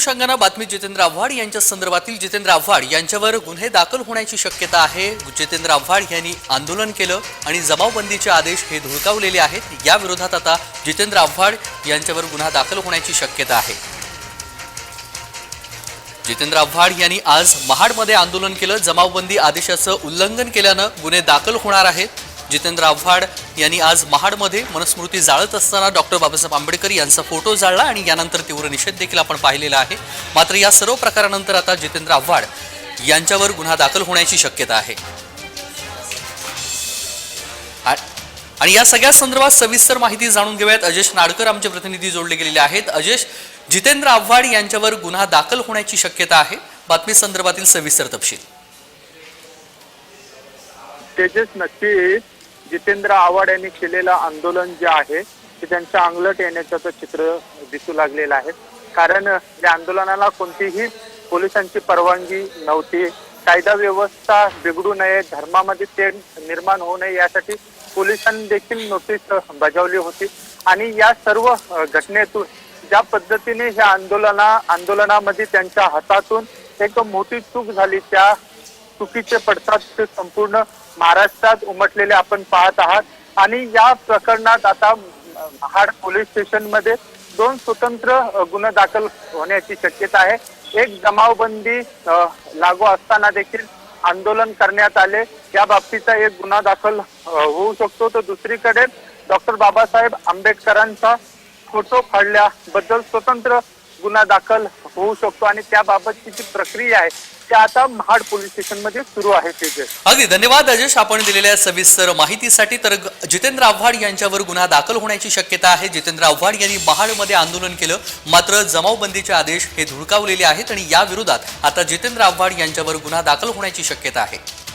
अनुषंगानं बातमी जितेंद्र आव्हाड यांच्या संदर्भातील जितेंद्र आव्हाड यांच्यावर गुन्हे दाखल होण्याची शक्यता आहे. जितेंद्र आव्हाड यांनी आंदोलन केलं आणि जमावबंदीचे आदेश हे धुळकावलेले आहेत. या विरोधात आता जितेंद्र आव्हाड यांच्यावर गुन्हा दाखल होण्याची शक्यता आहे. जितेंद्र आव्हाड यांनी आज महाडमध्ये आंदोलन केलं. जमावबंदी आदेशाचं उल्लंघन केल्यानं गुन्हे दाखल होणार आहेत. जितेंद्र आव्हाड यांनी आज महाडमध्ये मनस्मृती जाळत असताना डॉक्टर बाबासाहेब आंबेडकर यांचा फोटो जाळला आणि यानंतर तीव्र निषेध देखील आपण पाहिलेला आहे. मात्र या सर्व प्रकारानंतर आता जितेंद्र आव्हाड यांच्यावर गुन्हा दाखल होण्याची शक्यता आहे. आणि या सगळ्या संदर्भात सविस्तर माहिती जाणून घेऊयात. अजेश नाडकर आमचे प्रतिनिधी जोडले गेलेले आहेत. अजेश जितेंद्र आव्हाड यांच्यावर गुन्हा दाखल होण्याची शक्यता आहे. बातमी संदर्भातील सविस्तर तपशील. तेजस नक्की जितेंद्र आव्हाड यांनी केलेलं आंदोलन जे आहे ते त्यांच्या अंगलट येण्याचं चित्र दिसू लागलेलं आहे. कारण या आंदोलनाला कोणतीही पोलिसांची परवानगी नव्हती. कायदा व्यवस्था बिघडू नये धर्मामध्ये ते निर्माण होऊ नये यासाठी पोलिसांनी देखील नोटीस बजावली होती. आणि या सर्व घटनेतून ज्या पद्धतीने ह्या आंदोलना आंदोलनामध्ये त्यांच्या हातातून एक मोठी चूक झाली त्या चुकीचे पडतात ते संपूर्ण महाराष्ट्रात उमटलेले आपण पाहत आहात. आणि या प्रकरणात आता महाड पोलीस स्टेशनमध्ये दोन स्वतंत्र गुन्हे दाखल होण्याची शक्यता आहे. एक जमावबंदी लागू असताना देखील आंदोलन करण्यात आले. या बाबतीचा एक गुन्हा दाखल होऊ शकतो. तर दुसरीकडे डॉक्टर बाबासाहेब आंबेडकरांचा फोटो फाडल्याबद्दल स्वतंत्र गुन्हा दाखल होऊ शकतो आणि त्याबाबतची जी प्रक्रिया आहे ती आता महाड पोलीस स्टेशनमध्ये सुरू आहे अगदी धन्यवाद अजेश आपण दिलेल्या सविस्तर माहितीसाठी. तर ग- जितेंद्र आव्हाड यांच्यावर गुन्हा दाखल होण्याची शक्यता आहे. जितेंद्र आव्हाड यांनी महाडमध्ये आंदोलन केलं. मात्र जमावबंदीचे आदेश हे धुडकावलेले आहेत आणि या विरोधात आता जितेंद्र आव्हाड यांच्यावर गुन्हा दाखल होण्याची शक्यता आहे.